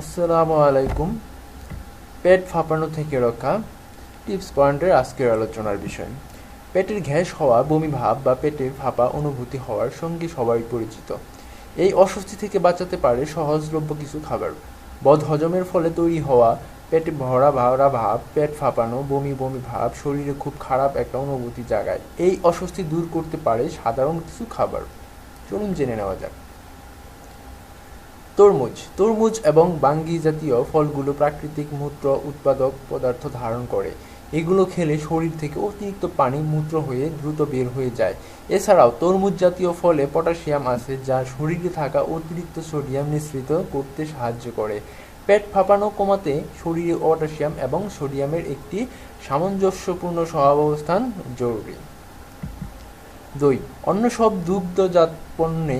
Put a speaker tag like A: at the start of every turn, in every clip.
A: আসসালামু আলাইকুম। পেট ফাঁপানো থেকে রক্ষা, টিপস পয়েন্টের আজকের আলোচনার বিষয়। পেটের গ্যাস হওয়া, বমি ভাব বা পেটের ফাঁপা অনুভূতি হওয়ার সঙ্গে সবাই পরিচিত। এই অস্বস্তি থেকে বাঁচাতে পারে সহজলভ্য কিছু খাবার। বদ হজমের ফলে তৈরি হওয়া পেটে ভরা ভরা ভাব, পেট ফাঁপানো, বমি বমি ভাব, শরীরে খুব খারাপ একটা অনুভূতি জাগায়। এই অস্বস্তি দূর করতে পারে সাধারণ কিছু খাবার। চলুন জেনে নেওয়া যাক। তরমুজ। তরমুজ এবং বাঙ্গি জাতীয় ফলগুলো প্রাকৃতিক মূত্র উৎপাদক পদার্থ ধারণ করে। এগুলো খেলে শরীর থেকে অতিরিক্ত পানি মূত্র হয়ে দ্রুত বের হয়ে যায়। এছাড়াও তরমুজ জাতীয় ফলে পটাশিয়াম আছে যা শরীরে থাকা অতিরিক্ত সোডিয়াম নিঃসৃত করতে সাহায্য করে। পেট ফাঁপানো কমাতে শরীরে পটাশিয়াম এবং সোডিয়ামের একটি সামঞ্জস্যপূর্ণ সহাবস্থান জরুরি। দই, অন্য সব দুগ্ধজাত পণ্যে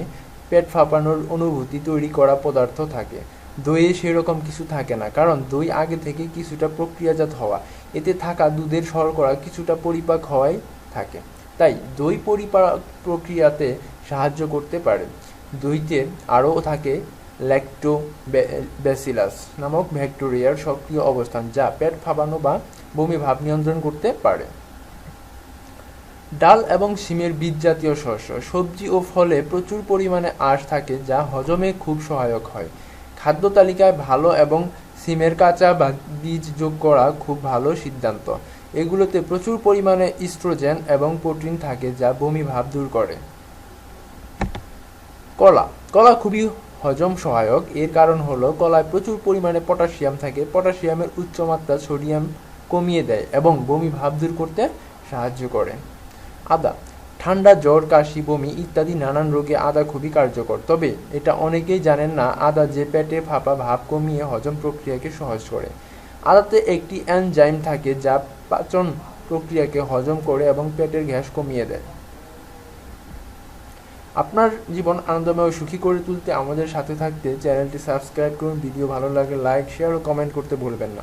A: পেট ফাঁপানোর অনুভূতি তৈরি করা পদার্থ থাকে। দইয়ে সেরকম কিছু থাকে না, কারণ দই আগে থেকে কিছুটা প্রক্রিয়াজাত হওয়া। এতে থাকা দুধের শর্করা কিছুটা পরিপাক হওয়াই থাকে। তাই দই পরিপাক প্রক্রিয়াতে সাহায্য করতে পারে। দইতে আরও থাকে ল্যাক্টো ব্যাসিলাস নামক ব্যাকটেরিয়ার সক্রিয় অবস্থান, যা পেট ফাঁপানো বা বমি ভাব নিয়ন্ত্রণ করতে পারে। ডাল এবং শিমের বীজ জাতীয় শস্য। সবজি ও ফলে প্রচুর পরিমাণে আঁশ থাকে, যা হজমে খুব সহায়ক হয়। খাদ্য তালিকায় ভালো এবং সিমের কাঁচা বা বীজ যোগ করা খুব ভালো সিদ্ধান্ত। এগুলোতে প্রচুর পরিমাণে ইস্ট্রোজেন এবং প্রোটিন থাকে, যা বমি ভাব দূর করে। কলা। কলা খুবই হজম সহায়ক। এর কারণ হলো, কলায় প্রচুর পরিমাণে পটাশিয়াম থাকে। পটাশিয়ামের উচ্চমাত্রা সোডিয়াম কমিয়ে দেয় এবং বমি ভাব দূর করতে সাহায্য করে। আদা, ঠান্ডা জ্বর, কাশি, বমি ইত্যাদি নানান রোগে আদা খুবই কার্যকর। তবে এটা অনেকেই জানেন না, আদা যে পেটে ফাঁপা ভাব কমিয়ে হজম প্রক্রিয়াকে সহজ করে। আদাতে একটি এনজাইম থাকে যা পাচন প্রক্রিয়াকে হজম করে এবং পেটের গ্যাস কমিয়ে দেয়। আপনার জীবন আনন্দময় ও সুখী করে তুলতে আমাদের সাথে থাকতে চ্যানেলটি সাবস্ক্রাইব করুন। ভিডিও ভালো লাগে লাইক, শেয়ার ও কমেন্ট করতে ভুলবেন না।